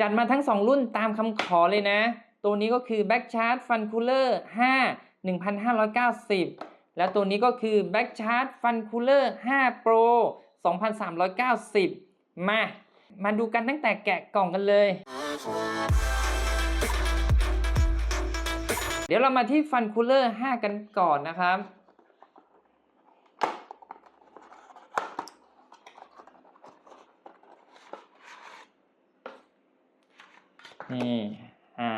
จัดมาทั้ง 2 รุ่นตามคำขอเลยนะ ตัวนี้ก็คือ Back Charge Fun Cooler 5 1,590 แล้วตัวนี้ก็คือ Back Charge Fun Cooler 5 Pro 2,390 มา มาดูกันตั้งแต่แกะกล่องกันเลย เดี๋ยวเรามาที่ Fun Cooler 5กันก่อนนะครับ นี่อ่า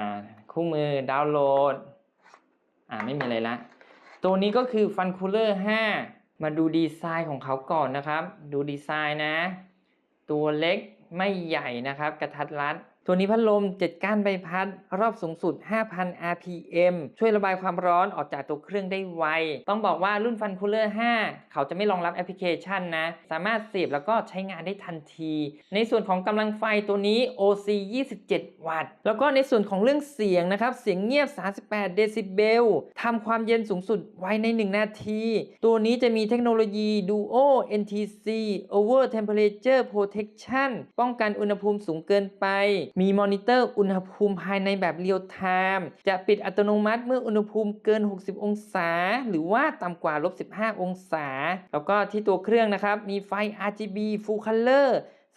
คู่มือดาวน์โหลดอ่าไม่มีอะไรละ ตัวนี้ก็คือฟันคูลเลอร์5มาดูดีไซน์ของเขาก่อนนะครับ ดูดีไซน์นะ ตัวเล็กไม่ใหญ่นะครับ กระทัดรัด ตัวนี้พัดลม 7 ก้านใบพัด รอบสูงสุด 5,000 RPM ช่วยระบายความร้อนออกจากตัวเครื่องได้ไว ต้องบอกว่ารุ่น Fun Cooler 5เขาจะไม่รองรับแอปพลิเคชันนะ สามารถเสียบแล้วก็ใช้งานได้ทันที ในส่วนของกำลังไฟตัวนี้ OC 27 วัตต์ แล้วก็ในส่วนของเรื่องเสียงนะครับ เสียงเงียบ 38 เดซิเบลทำความเย็นสูงสุดไวใน 1 นาที ตัวนี้จะมีเทคโนโลยี Duo NTC Over Temperature Protection ป้องกันอุณหภูมิสูงเกินไปมีมอนิเตอร์อุณหภูมิภายในแบบเรียลไทม์จะปิดอัตโนมัติเมื่ออุณหภูมิเกิน 60 องศา หรือว่าต่ำกว่าลบ15 องศา แล้วก็ที่ตัวเครื่องนะครับ มีไฟ RGB Full Color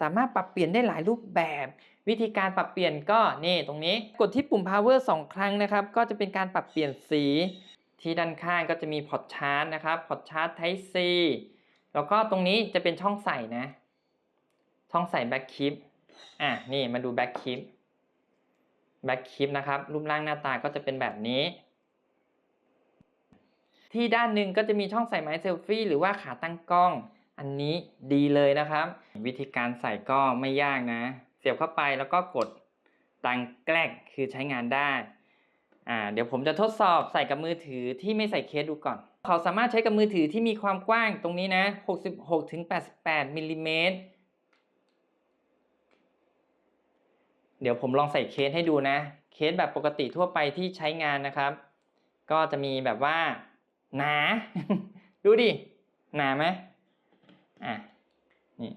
สามารถปรับเปลี่ยนได้หลายรูปแบบ วิธีการปรับเปลี่ยนก็นี่ตรงนี้ กดที่ปุ่ม power 2 ครั้งนะครับ ก็จะเป็นการปรับเปลี่ยนสี ที่ด้านข้างก็จะมีพอร์ตชาร์จนะครับพอร์ตชาร์จ Type C แล้วก็ตรงนี้จะเป็นช่องใส่นะ ช่องใส่แบ็คคลิป อะนี่มาดูแบ็คคลิปแบ็คคลิปนะครับ รูปร่างหน้าตาก็จะเป็นแบบนี้ ที่ด้านหนึ่งก็จะมีช่องใส่ไม้เซลฟี่หรือว่าขาตั้งกล้อง อันนี้ดีเลยนะครับ วิธีการใส่ก็ไม่ยากนะ เสียบเข้าไปแล้วก็กดดังแกลกคือใช้งานได้อ่าเดี๋ยวผมจะทดสอบใส่กับมือถือที่ไม่ใส่เคสดูก่อน เขาสามารถใช้กับมือถือที่มีความกว้างตรงนี้นะ 66-88มิลลิเมตร เดี๋ยวผมลองใส่เคสให้ดูนะ เคสแบบปกติทั่วไปที่ใช้งานนะครับ ก็จะมีแบบว่า หนา ดูดิ หนาไหมอะนี่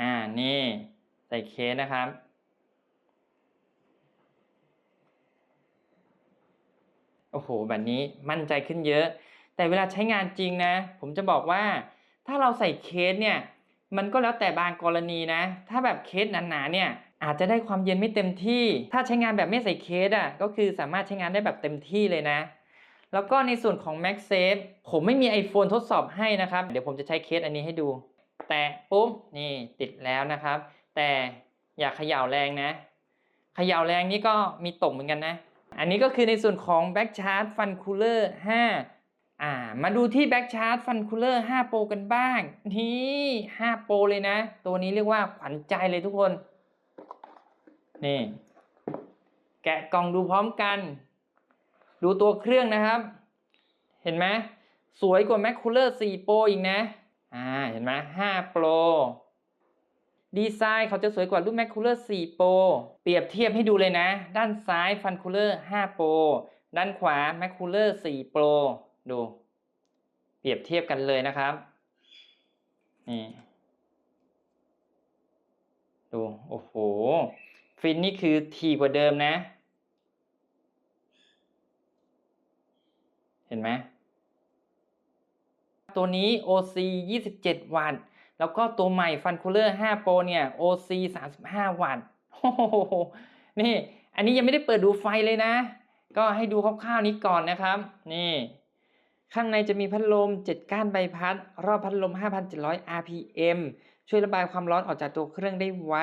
อ่านี่ใส่เคสนะครับ โอ้โห แบบนี้มั่นใจขึ้นเยอะ แต่เวลาใช้งานจริงนะ ผมจะบอกว่าถ้าเราใส่เคสเนี่ย มันก็แล้วแต่บางกรณีนะ ถ้าแบบเคสหนาๆเนี่ย อาจจะได้ความเย็นไม่เต็มที่ ถ้าใช้งานแบบไม่ใส่เคสอะก็คือสามารถใช้งานได้แบบเต็มที่เลยนะ แล้วก็ในส่วนของ MagSafe ผมไม่มี iPhone ทดสอบให้นะครับ เดี๋ยวผมจะใช้เคสอันนี้ให้ดู แต่ปุ๊บนี่ติดแล้วนะครับ แต่อย่าเขย่าแรงนะเขย่าแรงนี่ก็มีตกเหมือนกันนะ อันนี้ก็คือในส่วนของ Back Charge Fun Cooler 5อ่ามาดูที่ Back Charge Fun Cooler 5 Pro กันบ้างนี่5 Pro เลยนะ ตัวนี้เรียกว่าขวัญใจเลยทุกคน นี่ แกะกล่องดูพร้อมกัน ดูตัวเครื่องนะครับ เห็นไหมสวยกว่า Mac Cooler 4 Pro อีกนะ อ่า เห็นไหม5 Pro ดีไซน์เขาจะสวยกว่ารุ่น Mac Cooler 4 Pro เปรียบเทียบให้ดูเลยนะ ด้านซ้าย Fun Cooler 5 Pro ด้านขวา Mac Cooler 4 Pro ดู เปรียบเทียบกันเลยนะครับ นี่ ดู โอ้โห ฟินนี่คือทีกว่าเดิมนะ เห็นไหมตัวนี้ OC 27 วัตต์ แล้วก็ตัวใหม่ Fun Cooler 5 Pro เนี่ย OC 35 วัตต์โอ้โหนี่ อันนี้ยังไม่ได้เปิดดูไฟเลยนะ ก็ให้ดูคร่าวๆนี้ก่อนนะครับ นี่ ข้างในจะมีพัดลม 7 ก้านใบพัด รอบพัดลม 5,700 RPM ช่วยระบายความร้อนออกจากตัวเครื่องได้ไว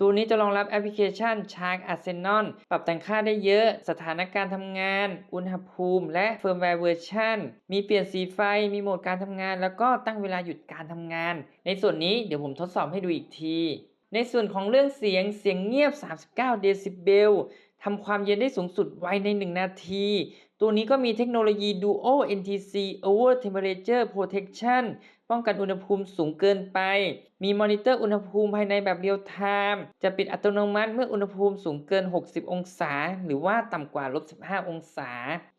ตัวนี้จะรองรับแอปพลิเคชัน Shark Arsenal ปรับแต่งค่าได้เยอะ สถานการณ์ทำงาน อุณหภูมิ และ Firmware Version มีเปลี่ยนสีไฟ มีโหมดการทำงาน แล้วก็ตั้งเวลาหยุดการทำงาน ในส่วนนี้เดี๋ยวผมทดสอบให้ดูอีกที ในส่วนของเรื่องเสียง เสียงเงียบ 39 เดซิเบลทำความเย็นได้สูงสุดไวใน 1 นาที ตัวนี้ก็มีเทคโนโลยี Duo NTC Over Temperature Protection ป้องกันอุณหภูมิสูงเกินไป มีมอนิเตอร์อุณหภูมิภายในแบบเรียลไทม์จะปิดอัตโนมัติเมื่ออุณหภูมิสูงเกิน 60 องศา หรือว่าต่ำกว่าลบ15 องศา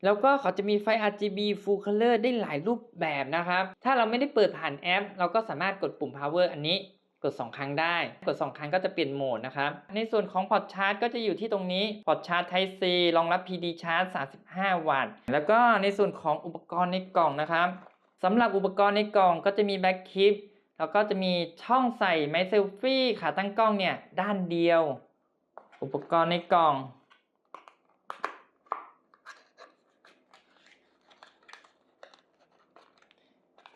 แล้วก็เขาจะมีไฟ RGB Full Color ได้หลายรูปแบบนะครับ ถ้าเราไม่ได้เปิดผ่านแอป เราก็สามารถกดปุ่ม power อันนี้กด 2 ครั้งได้ กด 2 ครั้งก็จะเปลี่ยนโหมดนะครับ ในส่วนของพอร์ตชาร์จก็จะอยู่ที่ตรงนี้ พอร์ตชาร์จ Type C รองรับ PD ชาร์จ 35 วัตต์ แล้วก็ในส่วนของอุปกรณ์ในกล่องนะครับ สำหรับอุปกรณ์ในกล่องก็จะมีแบ็คคลิปแล้วก็จะมีช่องใส่ไมค์เซลฟี่ขาตั้งกล้องเนี่ยด้านเดียว อุปกรณ์ในกล่อง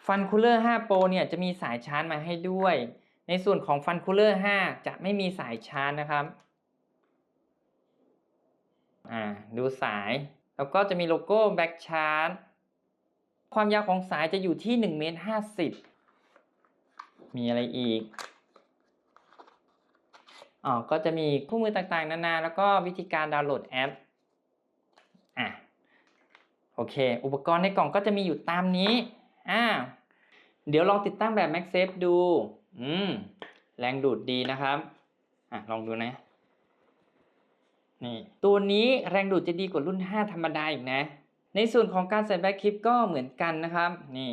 ฟันคูลเลอร์ 5 Pro เนี่ยจะมีสายชาร์จมาให้ด้วย ในส่วนของฟันคูลเลอร์ 5 จะไม่มีสายชาร์จนะครับอ่าดูสาย แล้วก็จะมีโลโก้แบ็กชาร์จ ความยาวของสายจะอยู่ที่1เมตร50 มีอะไรอีกอ๋อก็จะมีคู่มือต่างๆ นานา แล้วก็วิธีการดาวน์โหลดแอปอะโอเค อุปกรณ์ในกล่องก็จะมีอยู่ตามนี้อ่าเดี๋ยวลองติดตั้งแบบ MagSafe ดู อืม แรงดูดดีนะครับ อะ ลองดูนะ นี่ ตัวนี้แรงดูดจะดีกว่ารุ่น 5 ธรรมดาอีกนะ ในส่วนของการใส่แบ็คคลิปก็เหมือนกันนะครับ นี่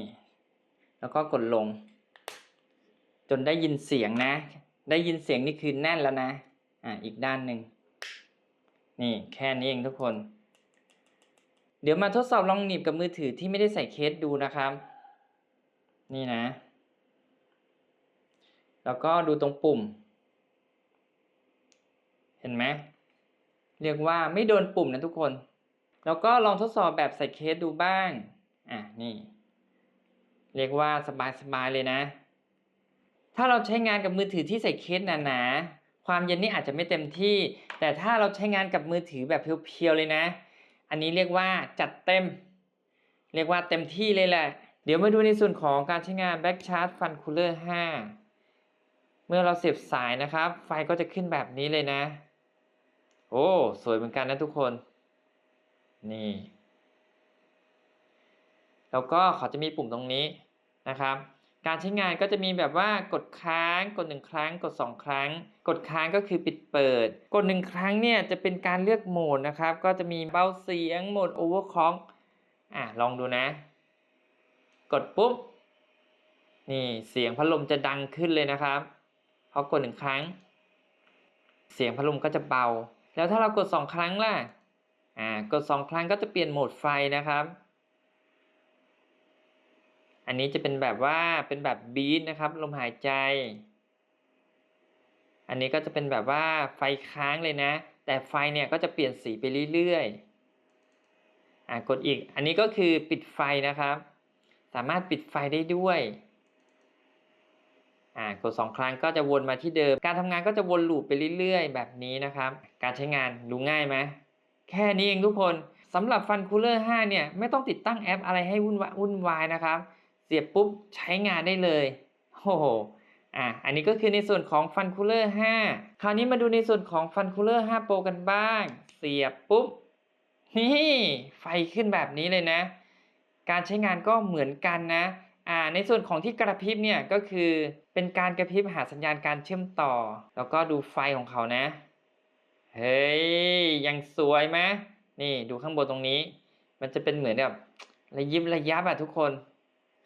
แล้วก็กดลง จนได้ยินเสียงนะ ได้ยินเสียงนี่คือแน่นแล้วนะ อะอีกด้านหนึ่งนี่แค่นี้เองทุกคน เดี๋ยวมาทดสอบลองหนีบกับมือถือที่ไม่ได้ใส่เคสดูนะครับ นี่นะ แล้วก็ดูตรงปุ่ม เห็นไหมเรียกว่าไม่โดนปุ่มนะทุกคน แล้วก็ลองทดสอบแบบใส่เคสดูบ้าง อะนี่ เรียกว่าสบายๆเลยนะ ถ้าเราใช้งานกับมือถือที่ใส่เคสหนาๆ ความเย็นนี่อาจจะไม่เต็มที่ แต่ถ้าเราใช้งานกับมือถือแบบเพียวๆเลยนะ อันนี้เรียกว่าจัดเต็ม เรียกว่าเต็มที่เลยแหละ เดี๋ยวมาดูในส่วนของการใช้งาน Back Charge Fun Cooler 5 เมื่อเราเสียบสายนะครับ ไฟก็จะขึ้นแบบนี้เลยนะ โอ้ สวยเหมือนกันนะทุกคน นี่ แล้วก็เขาจะมีปุ่มตรงนี้นะครับ การใช้งานก็จะมีแบบว่ากดค้าง กดหนึ่งครั้ง กดสองครั้ง กดค้างก็คือปิดเปิด กดหนึ่งครั้งเนี่ยจะเป็นการเลือกโหมดนะครับ ก็จะมีเบาเสียงโหมด overclock อะลองดูนะ กดปุ๊บ นี่เสียงพัดลมจะดังขึ้นเลยนะครับพอกดหนึ่งครั้ง เสียงพัดลมก็จะเบา แล้วถ้าเรากดสองครั้งล่ะ อ่ากดสองครั้งก็จะเปลี่ยนโหมดไฟนะครับ อันนี้จะเป็นแบบว่าเป็นแบบบีทนะครับลมหายใจ อันนี้ก็จะเป็นแบบว่าไฟค้างเลยนะ แต่ไฟเนี่ยก็จะเปลี่ยนสีไปเรื่อยๆอ่ากดอีกอันนี้ก็คือปิดไฟนะครับ สามารถปิดไฟได้ด้วยอ่ากดสองครั้งก็จะวนมาที่เดิม การทำงานก็จะวนลูปไปเรื่อยๆ แบบนี้นะครับ การใช้งานดูง่ายไหม แค่นี้เองทุกคนสำหรับ Fun Cooler 5เนี่ยไม่ต้องติดตั้งแอปอะไรให้วุ่นวายวุ่นวายนะครับ เสียบปุ๊บใช้งานได้เลยโอ้โหอะอันนี้ก็คือในส่วนของ Fun Cooler 5คราวนี้มาดูในส่วนของ Fun Cooler 5 Pro กันบ้าง เสียบปุ๊บนี่ไฟขึ้นแบบนี้เลยนะ การใช้งานก็เหมือนกันนะอ่าในส่วนของที่กระพริบเนี่ยก็คือเป็นการกระพริบหาสัญญาณการเชื่อมต่อ แล้วก็ดูไฟของเขานะ เฮ้ย ยังสวยไหมนี่ดูข้างบนตรงนี้ มันจะเป็นเหมือนแบบระยิบระยับอะทุกคน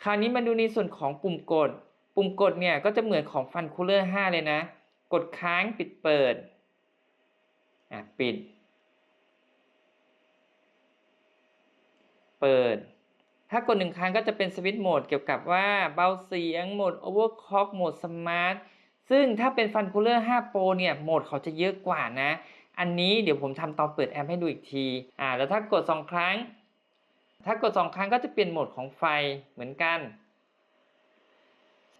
คราวนี้มาดูในส่วนของปุ่มกด ปุ่มกดเนี่ยก็จะเหมือนของ Fun Cooler 5เลยนะ กดค้างปิดเปิด อะ ปิด เปิด ถ้ากดหนึ่งครั้งก็จะเป็นสวิตช์โหมดเกี่ยวกับว่าเบาเสียงโหมด overclock โหมดสมาร์ท ซึ่งถ้าเป็นฟันคูลเลอร์5 Pro เนี่ยโหมดเขาจะเยอะกว่านะ อันนี้เดี๋ยวผมทำตอนเปิดแอปให้ดูอีกที อ่า แล้วถ้ากด 2 ครั้ง ถ้ากด 2 ครั้งก็จะเปลี่ยนโหมดของไฟเหมือนกัน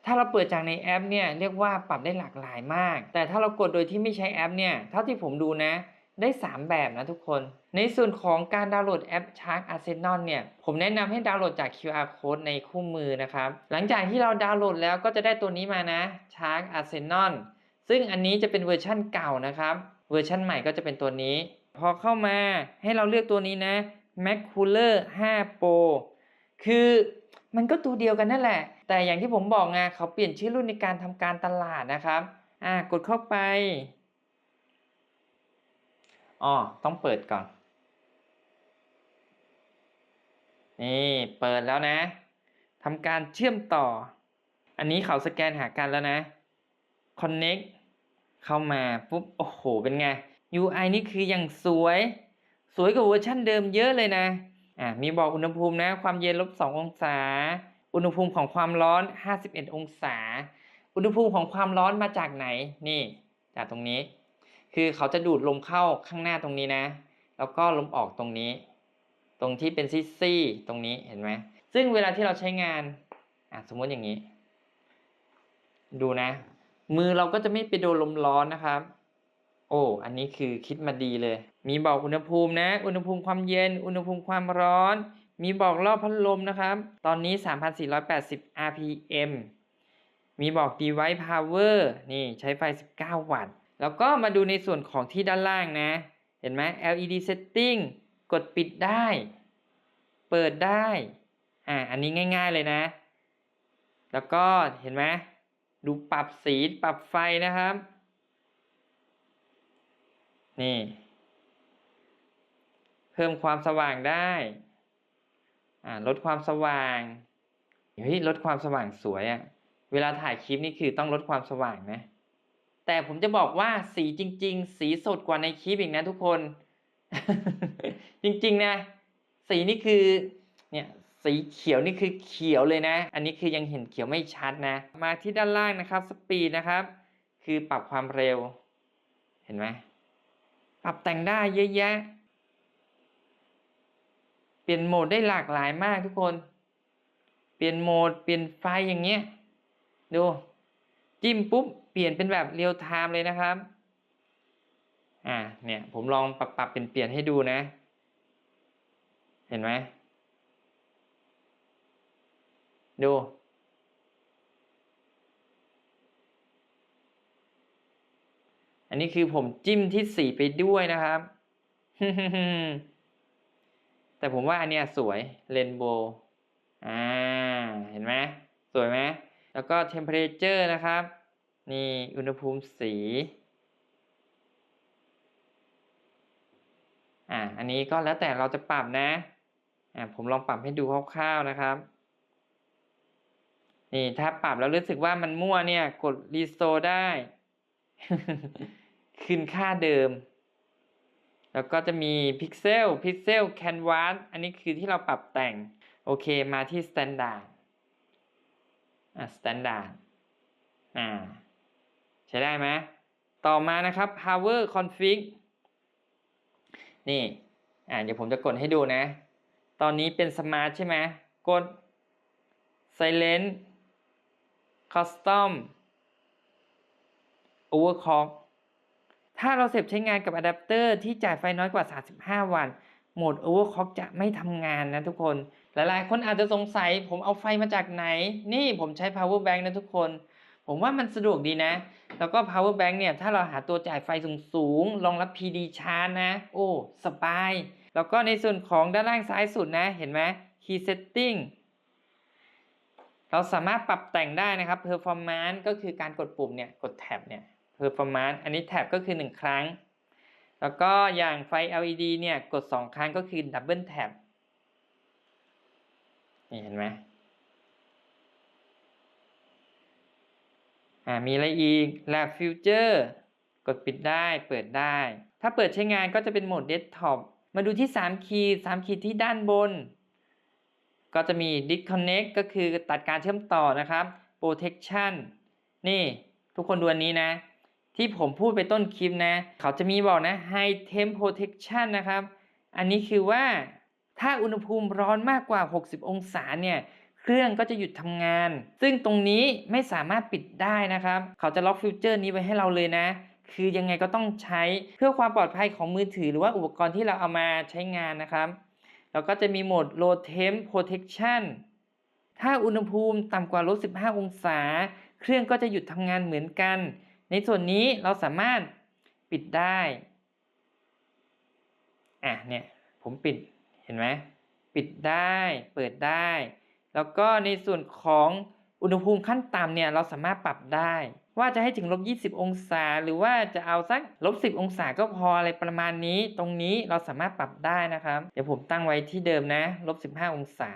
ถ้าเราเปิดจากในแอปเนี่ยเรียกว่าปรับได้หลากหลายมาก แต่ถ้าเรากดโดยที่ไม่ใช้แอปเนี่ย เท่าที่ผมดูนะ ได้ 3 แบบนะทุกคน ในส่วนของการดาวน์โหลดแอป Shark Arsenal เนี่ย ผมแนะนำให้ดาวน์โหลดจาก QR code ในคู่มือนะครับ หลังจากที่เราดาวน์โหลดแล้วก็จะได้ตัวนี้มานะ Shark Arsenal ซึ่งอันนี้จะเป็นเวอร์ชั่นเก่านะครับ เวอร์ชั่นใหม่ก็จะเป็นตัวนี้ พอเข้ามาให้เราเลือกตัวนี้นะ Mac Cooler 5 Pro คือมันก็ตัวเดียวกันนั่นแหละ แต่อย่างที่ผมบอกไงเขาเปลี่ยนชื่อรุ่นในการทำการตลาดนะครับ อ่ากดเข้าไป อ๋อต้องเปิดก่อน นี่เปิดแล้วนะทำการเชื่อมต่อ อันนี้เขาสแกนหากันแล้วนะ connect เข้ามาปุ๊บ โอ้โห เป็นไง UI นี่คืออย่างสวย สวยกว่าเวอร์ชันเดิมเยอะเลยนะ อะมีบอกอุณหภูมินะ ความเย็นลบ 2 องศา อุณหภูมิของความร้อน 51 องศา อุณหภูมิของความร้อนมาจากไหน นี่ จากตรงนี้ คือเขาจะดูดลมเข้าข้างหน้าตรงนี้นะ แล้วก็ลมออกตรงนี้ ตรงที่เป็นซี่ๆตรงนี้เห็นไหมซึ่งเวลาที่เราใช้งานอะสมมติอย่างนี้ ดูนะ มือเราก็จะไม่ไปโดนลมร้อนนะครับ โอ้อันนี้คือคิดมาดีเลย มีบอกอุณหภูมินะ อุณหภูมิความเย็น อุณหภูมิความร้อน มีบอกรอบพัดลมนะครับ ตอนนี้ 3,480 rpm มีบอก device power นี่ใช้ไฟ 19 วัตต์ แล้วก็มาดูในส่วนของที่ด้านล่างนะ เห็นไหม LED setting กดปิดได้ เปิดได้ อ่า อันนี้ง่าย ๆเลยนะ แล้วก็เห็นไหม ดูปรับสีปรับไฟนะครับ นี่ เพิ่มความสว่างได้ อ่า ลดความสว่าง เฮ้ย ลดความสว่างสวยอะ่ะ เวลาถ่ายคลิปนี่คือต้องลดความสว่างนะ แต่ผมจะบอกว่าสีจริง ๆ สีสดกว่าในคลิปอีกนะทุกคน จริงๆนะ สีนี่คือเนี่ยสีเขียวนี่คือเขียวเลยนะ อันนี้คือยังเห็นเขียวไม่ชัดนะ มาที่ด้านล่างนะครับสปีดนะครับ คือปรับความเร็ว เห็นไหมปรับแต่งได้เยอะแยะ เปลี่ยนโหมดได้หลากหลายมากทุกคน เปลี่ยนโหมดเปลี่ยนไฟอย่างเงี้ยดู จิ้มปุ๊บเปลี่ยนเป็นแบบเรียลไทม์เลยนะครับ อ่า เนี่ย ผมลองปรับปรับเปลี่ยนเปลี่ยนให้ดูนะ เห็นไหม ดู อันนี้คือผมจิ้มที่สีไปด้วยนะครับ แต่ผมว่าอันเนี้ยสวยเรนโบว์ อ่า เห็นไหม สวยไหม แล้วก็ temperature นะครับ นี่อุณหภูมิสี อ่า อันนี้ก็แล้วแต่เราจะปรับนะ อ่า ผมลองปรับให้ดูคร่าวๆนะครับ นี่ถ้าปรับแล้วรู้สึกว่ามันมั่วเนี่ย กดรีสโตได้ ขึ้นค่าเดิม แล้วก็จะมีพิกเซล พิกเซล แคนวาส อันนี้คือที่เราปรับแต่ง โอเค มาที่สแตนดาร์ด อ่าสแตนดาร์ดอ่าใช้ได้ไหมต่อมานะครับ power config นี่อ่าเดี๋ยวผมจะกดให้ดูนะ ตอนนี้เป็น smart ใช่ไหมกด silent custom overclock ถ้าเราเสียบใช้งานกับอะแดปเตอร์ที่จ่ายไฟน้อยกว่า 35 วัตต์โหมด overclock จะไม่ทำงานนะทุกคน หลายๆ คนอาจจะสงสัยผมเอาไฟมาจากไหน นี่ผมใช้ power bank นะทุกคน ผมว่ามันสะดวกดีนะ แล้วก็ power bank เนี่ย ถ้าเราหาตัวจ่ายไฟสูงๆรองรับ PD ชาร์จนะ โอ้ สบาย แล้วก็ในส่วนของด้านล่างซ้ายสุดนะ เห็นไหม key setting เราสามารถปรับแต่งได้นะครับ performance ก็คือการกดปุ่มเนี่ย กดแท็บเนี่ย performance อันนี้แท็บก็คือ 1 ครั้ง แล้วก็อย่างไฟ LED เนี่ย กด 2 ครั้งก็คือ double tap นี่เห็นไหมอ่ามีอะไรอีก lab future กดปิดได้ เปิดได้ ถ้าเปิดใช้งานก็จะเป็นโหมด desktop มาดูที่ 3 ขีด 3 ขีดที่ด้านบน ก็จะมี disconnect ก็คือตัดการเชื่อมต่อนะครับ protection นี่ทุกคนดูอันนี้นะ ที่ผมพูดไปต้นคลิปนะ เขาจะมีบอกนะ high temp protection นะครับ อันนี้คือว่า ถ้าอุณหภูมิร้อนมากกว่า 60 องศาเนี่ยเครื่องก็จะหยุดทำงาน ซึ่งตรงนี้ไม่สามารถปิดได้นะครับ เขาจะล็อกฟิวเจอร์นี้ไว้ให้เราเลยนะ คือยังไงก็ต้องใช้เพื่อความปลอดภัยของมือถือ หรือว่าอุปกรณ์ที่เราเอามาใช้งานนะครับ แล้วก็จะมีโหมด low temp protection ถ้าอุณหภูมิต่ำกว่าลบ15 องศา เครื่องก็จะหยุดทำงานเหมือนกัน ในส่วนนี้เราสามารถปิดได้ อะเนี่ยผมปิด เห็นไหมปิดได้เปิดได้ แล้วก็ในส่วนของอุณหภูมิขั้นต่ำเนี่ยเราสามารถปรับได้ ว่าจะให้ถึงลบ 20 องศา หรือว่าจะเอาสักลบ 10 องศาก็พออะไรประมาณนี้ ตรงนี้เราสามารถปรับได้นะครับ เดี๋ยวผมตั้งไว้ที่เดิมนะลบ 15 องศา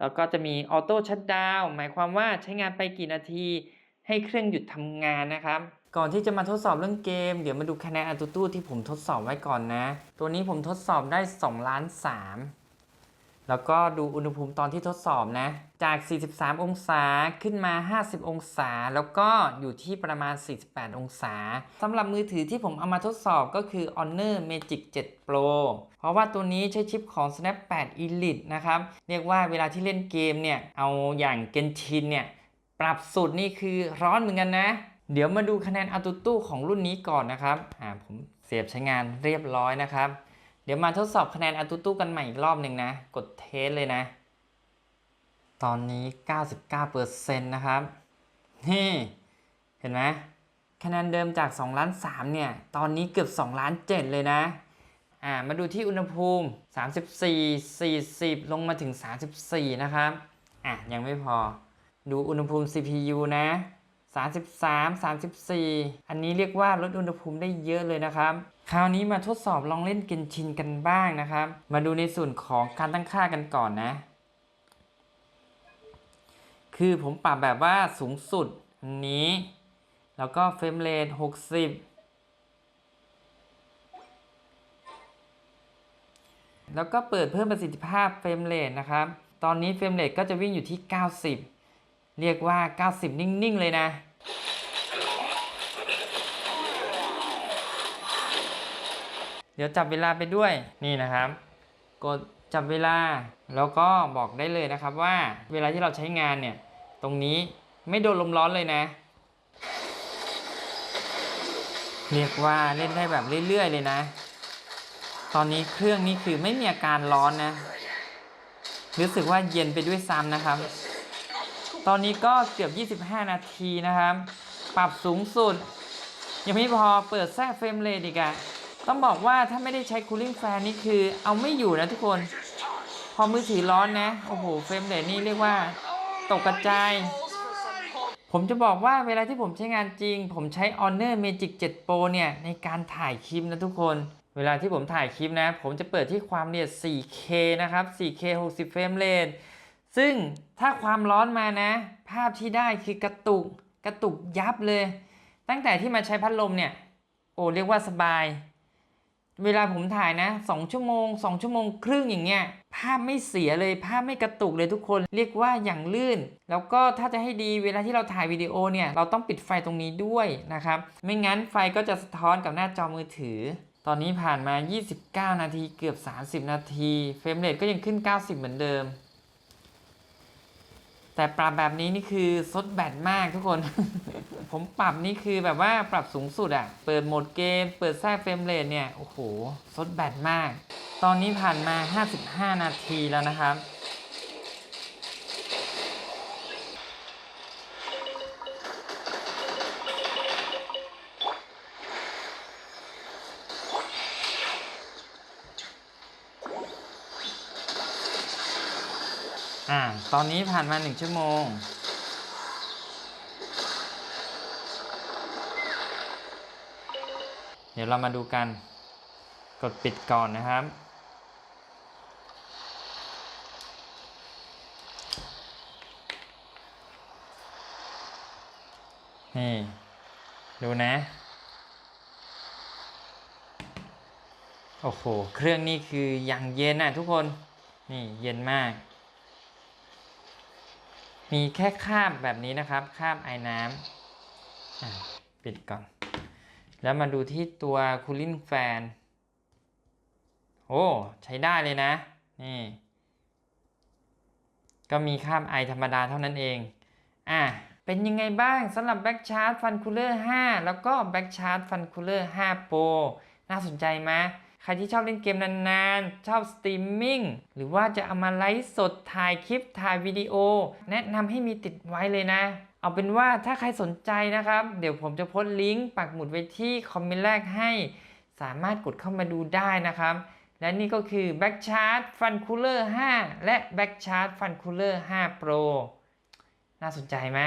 แล้วก็จะมีออโต้ชั t ดาวหมายความว่าใช้งานไปกี่นาทีให้เครื่องหยุดทำงานนะครับ ก่อนที่จะมาทดสอบเรื่องเกม เดี๋ยวมาดูคะแนนอัตุตู้ที่ผมทดสอบไว้ก่อนนะ ตัวนี้ผมทดสอบได้2ล้าน3แล้วก็ดูอุณหภูมิตอนที่ทดสอบนะ จาก 43 องศาขึ้นมา 50 องศา แล้วก็อยู่ที่ประมาณ 48 องศาสำหรับมือถือที่ผมเอามาทดสอบก็คือ Honor Magic 7 Pro เพราะว่าตัวนี้ใช้ชิปของ Snap 8 Elite นะครับ เรียกว่าเวลาที่เล่นเกมเนี่ย เอาอย่าง Genshin เนี่ย ปรับสุดนี่คือร้อนเหมือนกันนะ เดี๋ยวมาดูคะแนนอัตุตู้ของรุ่นนี้ก่อนนะครับอ่าผมเสียบใช้งานเรียบร้อยนะครับ เดี๋ยวมาทดสอบคะแนนอัตุตู้กันใหม่อีกรอบหนึ่งนะ กดเทสเลยนะ ตอนนี้ 99%นะครับ นี่เห็นไหมคะแนนเดิมจาก2ล้าน3เนี่ย ตอนนี้เกือบ2ล้าน7เลยนะอ่ามาดูที่อุณหภูมิ 34 40 ลงมาถึง 34 นะครับอะยังไม่พอ ดูอุณหภูมิ CPU นะ 33 34 อันนี้เรียกว่าลดอุณหภูมิได้เยอะเลยนะครับ คราวนี้มาทดสอบลองเล่นเกนชินกันบ้างนะครับ มาดูในส่วนของการตั้งค่ากันก่อนนะ คือผมปรับแบบว่าสูงสุดอันนี้ แล้วก็เฟรมเรท60 แล้วก็เปิดเพิ่มประสิทธิภาพเฟรมเรทนะครับ ตอนนี้เฟรมเรทก็จะวิ่งอยู่ที่ 90 เรียกว่า 90 นิ่ง ๆ เลยนะ เดี๋ยวจับเวลาไปด้วยนี่นะครับ กดจับเวลาแล้วก็บอกได้เลยนะครับว่าเวลาที่เราใช้งานเนี่ย ตรงนี้ไม่โดนลมร้อนเลยนะ เรียกว่าเล่นได้แบบเรื่อย ๆ เลยนะ ตอนนี้เครื่องนี้คือไม่มีอาการร้อนนะ รู้สึกว่าเย็นไปด้วยซ้ำนะครับ ตอนนี้ก็เกือบ 25 นาทีนะครับ ปรับสูงสุด ยังไม่พอเปิดแทรกเฟรมเรทอีกอะต้องบอกว่าถ้าไม่ได้ใช้คูลิ่งแฟนนี่คือเอาไม่อยู่นะทุกคน พอมือถือร้อนนะ โอ้โห เฟรมเรทนี่เรียกว่า ตกกระจาย ผมจะบอกว่าเวลาที่ผมใช้งานจริง ผมใช้ Honor Magic 7 Pro เนี่ยในการถ่ายคลิปนะทุกคน เวลาที่ผมถ่ายคลิปนะ ผมจะเปิดที่ความละเอียด 4K นะครับ 4K 60เฟรมเรท ซึ่งถ้าความร้อนมานะ ภาพที่ได้คือกระตุกกระตุกยับเลย ตั้งแต่ที่มาใช้พัดลมเนี่ย โอ้เรียกว่าสบาย เวลาผมถ่ายนะ2ชั่วโมง2ชั่วโมงครึ่งอย่างเงี้ยภาพไม่เสียเลยภาพไม่กระตุกเลยทุกคน เรียกว่าอย่างลื่น แล้วก็ถ้าจะให้ดีเวลาที่เราถ่ายวิดีโอเนี่ยเราต้องปิดไฟตรงนี้ด้วยนะครับ ไม่งั้นไฟก็จะสะท้อนกับหน้าจอมือถือ ตอนนี้ผ่านมา 29 นาทีเกือบ 30 นาที เฟรมเรทก็ยังขึ้น 90 เหมือนเดิม แต่ปรับแบบนี้นี่คือซดแบตมากทุกคน ผมปรับนี่คือแบบว่าปรับสูงสุดอะเปิดโหมดเกม เปิดแทรกเฟรมเรทเนี่ย โอ้โหซดแบตมาก ตอนนี้ผ่านมา 55 นาทีแล้วนะครับ อ่า ตอนนี้ผ่านมา1ชั่วโมง เดี๋ยวเรามาดูกัน กดปิดก่อนนะครับ นี่ ดูนะ โอ้โห เครื่องนี้คืออย่างเย็นน่ะทุกคน นี่เย็นมาก มีแค่คาบแบบนี้นะครับ คาบไอ้น้ำปิดก่อน แล้วมาดูที่ตัวคูลิ่งแฟน โอ้ ใช้ได้เลยนะ นี่ ก็มีคาบไอธรรมดาเท่านั้นเอง อะ เป็นยังไงบ้างสำหรับ Back Charge Fun Cooler 5แล้วก็ Back Charge Fun Cooler 5 Pro น่าสนใจไหม ใครที่ชอบเล่นเกมนานๆ ชอบสตรีมมิ่งหรือว่าจะเอามาไลฟ์สดถ่ายคลิปถ่ายวิดีโอ แนะนำให้มีติดไว้เลยนะ เอาเป็นว่าถ้าใครสนใจนะครับ เดี๋ยวผมจะโพสต์ลิงก์ปักหมุดไว้ที่คอมเมนต์แรกให้ สามารถกดเข้ามาดูได้นะครับ และนี่ก็คือ Back Charge Fun Cooler 5 และ Back Charge Fun Cooler 5 Pro น่าสนใจไหม